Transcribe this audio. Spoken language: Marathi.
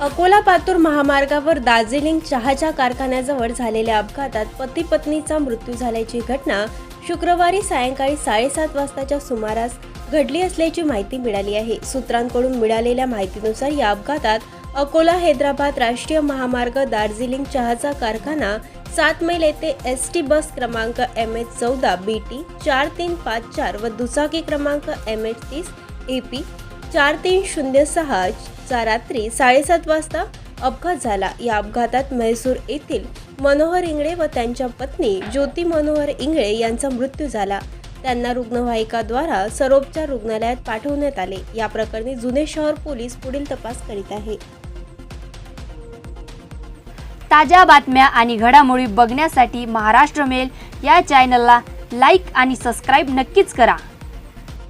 अकोला पातूर महामार्गावर दार्जिलिंग चहाच्या कारखान्याजवळ झालेल्या अपघातात पती पत्नीचा मृत्यू झाल्याची घटना शुक्रवारी सायंकाळी साडेसात वाजताच्या सुमारास घडली असल्याची माहिती मिळाली आहे. सूत्रांकडून मिळालेल्या माहितीनुसार या अपघातात अकोला हैदराबाद राष्ट्रीय महामार्ग दार्जिलिंग चहाचा कारखाना सात मैल येथे एस टी बस क्रमांक एम एच चौदा बी टी चार तीन पाच चार व दुचाकी क्रमांक एम एच तीस ए पी चार तीन शून्य सहा चा रात्री साडेसात वाजता अपघात झाला. या अपघातात म्हैसूर येथील मनोहर इंगळे व त्यांच्या पत्नी ज्योती मनोहर इंगळे यांचा मृत्यू झाला. त्यांना रुग्णवाहिकाद्वारा सरोपच्या रुग्णालयात पाठवण्यात आले. या प्रकरणी जुने शहर पोलीस पुढील तपास करीत आहे. ताज्या बातम्या आणि घडामोडी बघण्यासाठी महाराष्ट्र मेल या चॅनलला लाईक आणि सबस्क्राईब नक्कीच करा.